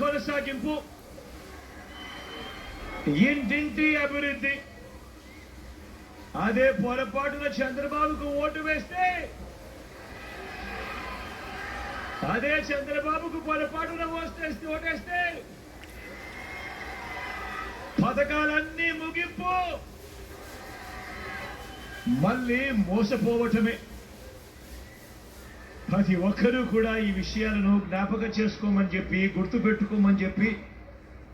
కొనసాగింపు. ఇంటింటి అభివృద్ధి. అదే పొరపాటున చంద్రబాబుకు ఓటు వేస్తే అదే చంద్రబాబుకు పొరపాటున ఓటేస్తే ఓటేస్తే పథకాలన్నీ ముగింపు. మళ్ళీ మోసపోవటమే. ప్రతి ఒక్కరూ కూడా ఈ విషయాలను జ్ఞాపకం చేసుకోమని చెప్పి గుర్తు పెట్టుకోమని చెప్పి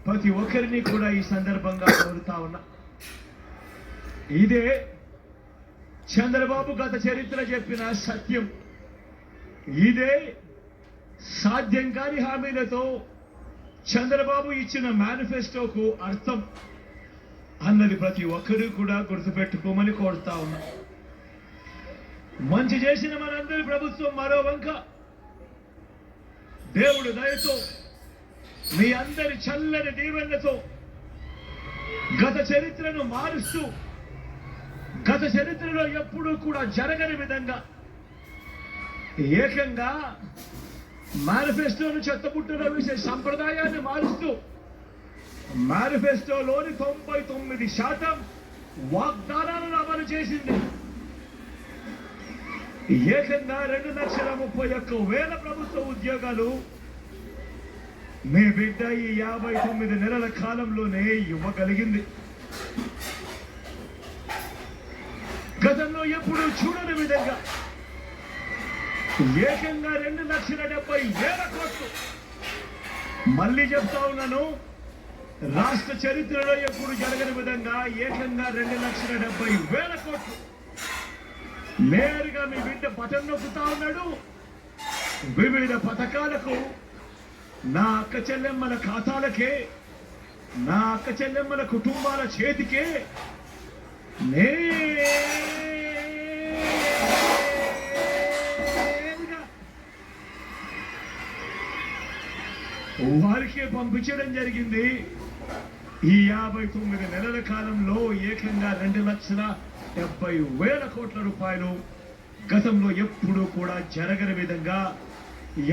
ప్రతి ఒక్కరిని కూడా ఈ సందర్భంగా కోరుతా ఉన్నా. ఇదే చంద్రబాబు గత చరిత్ర చెప్పిన సత్యం. ఇదే సాధ్యం కాని హామీలతో చంద్రబాబు ఇచ్చిన మేనిఫెస్టోకు అర్థం అన్నది ప్రతి ఒక్కరూ కూడా గుర్తుపెట్టుకోమని కోరుతా ఉన్నా. మంచి చేసిన మనందరి ప్రభుత్వం మరో వంక. దేవుడు దయతో మీ అందరి చల్లని దీవెనతో గత చరిత్రను మారుస్తూ గత చరిత్రలో ఎప్పుడూ కూడా జరగని విధంగా ఏకంగా మేనిఫెస్టోను చెత్తబుట్టలో వేసే సంప్రదాయాన్ని మారుస్తూ మేనిఫెస్టోలోని తొంభై తొమ్మిది శాతం వాగ్దానాలను అమలు చేసింది. ఏకంగా రెండు లక్షల ముప్పై ఒక్క వేల ప్రభుత్వ ఉద్యోగాలు మీ బిడ్డ ఈ యాభై తొమ్మిది నెలల కాలంలోనే ఇవ్వగలిగింది. గతంలో ఎప్పుడూ చూడని విధంగా ఏకంగా రెండు లక్షల డెబ్బై వేల కోట్లు. మళ్ళీ చెప్తా ఉన్నాను రాష్ట్ర చరిత్రలో ఎప్పుడు జరగని విధంగా ఏకంగా రెండు లక్షల డెబ్బై వేల కోట్లు. నేరుగా మీ బిడ్డ బటన్ నొక్కుతా ఉన్నాడు. వివిధ పథకాలకు నా అక్క చెల్లెమ్మల ఖాతాలకే నా అక్క చెల్లెమ్మల కుటుంబాల చేతికే నేరుగా వారికే పంపించడం జరిగింది. ఈ యాభై తొమ్మిది నెలల కాలంలో ఏకంగా రెండు లక్షల డెబ్బై వేల కోట్ల రూపాయలు గతంలో ఎప్పుడూ కూడా జరగని విధంగా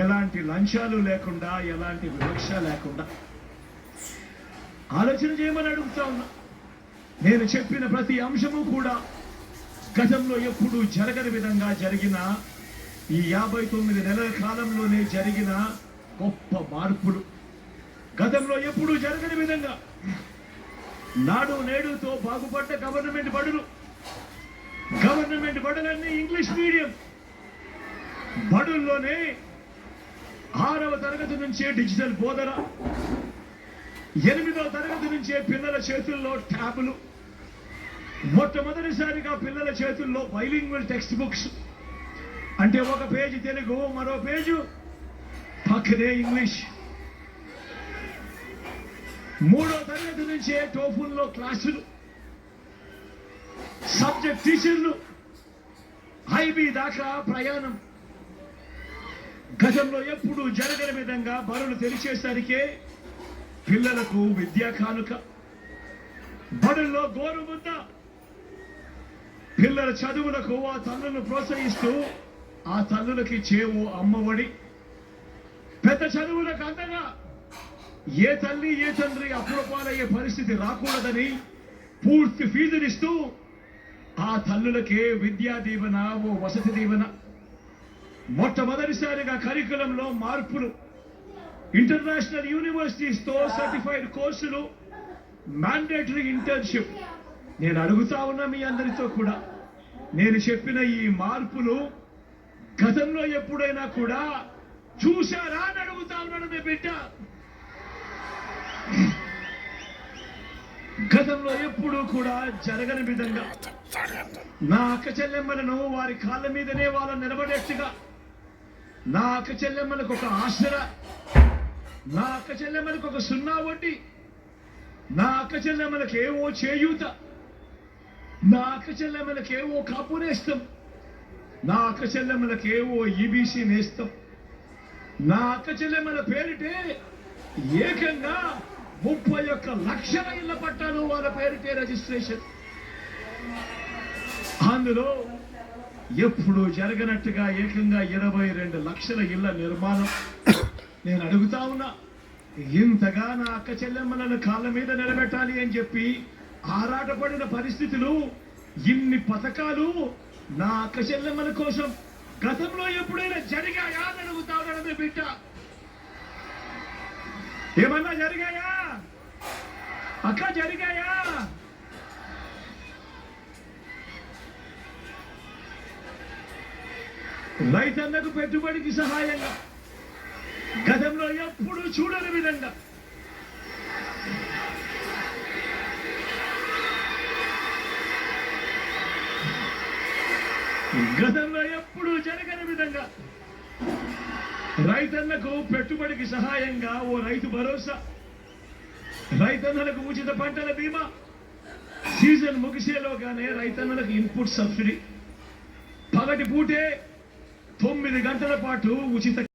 ఎలాంటి లంచాలు లేకుండా ఎలాంటి వివక్ష లేకుండా ఆలోచన చేయమని అడుగుతా ఉన్నా. నేను చెప్పిన ప్రతి అంశము కూడా గతంలో ఎప్పుడూ జరగని విధంగా జరిగిన ఈ యాభై తొమ్మిది నెలల కాలంలోనే జరిగిన గొప్ప మార్పులు. గతంలో ఎప్పుడూ జరగని విధంగా నాడు నేడుతో బాగుపడ్డ గవర్నమెంట్ బడులు. గవర్నమెంట్ బడులన్నీ ఇంగ్లీష్ మీడియం. బడుల్లోనే ఆరవ తరగతి నుంచే డిజిటల్ బోధన ఎనిమిదవ తరగతి నుంచే పిల్లల చేతుల్లో ట్యాబులు మొట్టమొదటిసారిగా పిల్లల చేతుల్లో బైలింగ్వల్ టెక్స్ట్ బుక్స్ అంటే ఒక పేజీ తెలుగు మరో పేజు పక్కనే ఇంగ్లీష్. మూడో తరగతి నుంచే టోఫుల్లో క్లాసులు. సబ్జెక్ట్ టీచర్లు ఐబీ దాకా ప్రయాణం. గతంలో ఎప్పుడు జరగని విధంగా బరులు తెలిసేసరికే పిల్లలకు విద్యా కానుక. బడుల్లో గోరు పిల్లల చదువులకు ఆ తల్లులను ప్రోత్సహిస్తూ ఆ తల్లులకి చేవు అమ్మఒడి పెద్ద చదువులకు అందగా ఏ తల్లి ఏ తండ్రి అప్రూపాలయ్యే పరిస్థితి రాకూడదని పూర్తి ఫీజునిస్తూ ఆ తల్లులకే విద్యా దీవెన ఓ వసతి దీవెన. మొట్టమొదటిసారిగా కరికులంలో మార్పులు. ఇంటర్నేషనల్ యూనివర్సిటీస్తో సర్టిఫైడ్ కోర్సులు మ్యాండేటరీ ఇంటర్న్షిప్. నేను అడుగుతా ఉన్నా మీ అందరితో కూడా. నేను చెప్పిన ఈ మార్పులు గతంలో ఎప్పుడైనా కూడా చూశారా అని అడుగుతా ఉన్నాడు మీ బిడ్డ. కూడా జరగని విధంగా నా అక్క చెల్లెమ్మలను వారి కాళ్ళ మీదనే వాళ్ళ నిలబడేట్టుగా నా అక్క చెల్లెమ్మలకు ఒక ఆసరా నా అక్క చెల్లెమ్మలకు ఒక సున్నా వడ్డీ నా అక్క చెల్లెమ్మలకు ఏవో చేయూత నా అక్క చెల్లెమ్మలకు ఏవో కాపు నేస్తం నా అక్క చెల్లెమ్మలకు ఏవో ఈబీసీ నేస్తం నా అక్క చెల్లెమ్మల పేరిటే ఏకంగా ముప్పై ఒక్క లక్షల ఇళ్ళ పట్టాలు వాళ్ళ పేరుకే రిజిస్ట్రేషన్. అందులో ఎప్పుడు జరగనట్టుగా ఏకంగా ఇరవై రెండు లక్షల ఇళ్ళ నిర్మాణం. నేను అడుగుతా ఉన్నా ఇంతగా నా అక్క చెల్లెమ్మలను కాళ్ళ మీద నిలబెట్టాలి అని చెప్పి ఆరాటపడిన పరిస్థితులు ఇన్ని పథకాలు నా అక్క చెల్లెమ్మల కోసం గతంలో ఎప్పుడైనా జరిగాయా అని ఉన్నాడు బిడ్డ. ఏమన్నా జరిగాయా? అక్క జరిగాయా? రైతన్నకు పెట్టుబడికి సహాయంగా గతంలో ఎప్పుడు చూడని విధంగా గతంలో ఎప్పుడు జరగని విధంగా రైతన్నకు పెట్టుబడికి సహాయంగా ఓ రైతు భరోసా రైతన్నలకు ఉచిత పంటల బీమా. సీజన్ ముగిసేలోగానే రైతన్నలకు ఇన్పుట్ సబ్సిడీ. పగటి పూటే తొమ్మిది గంటల పాటు ఉచిత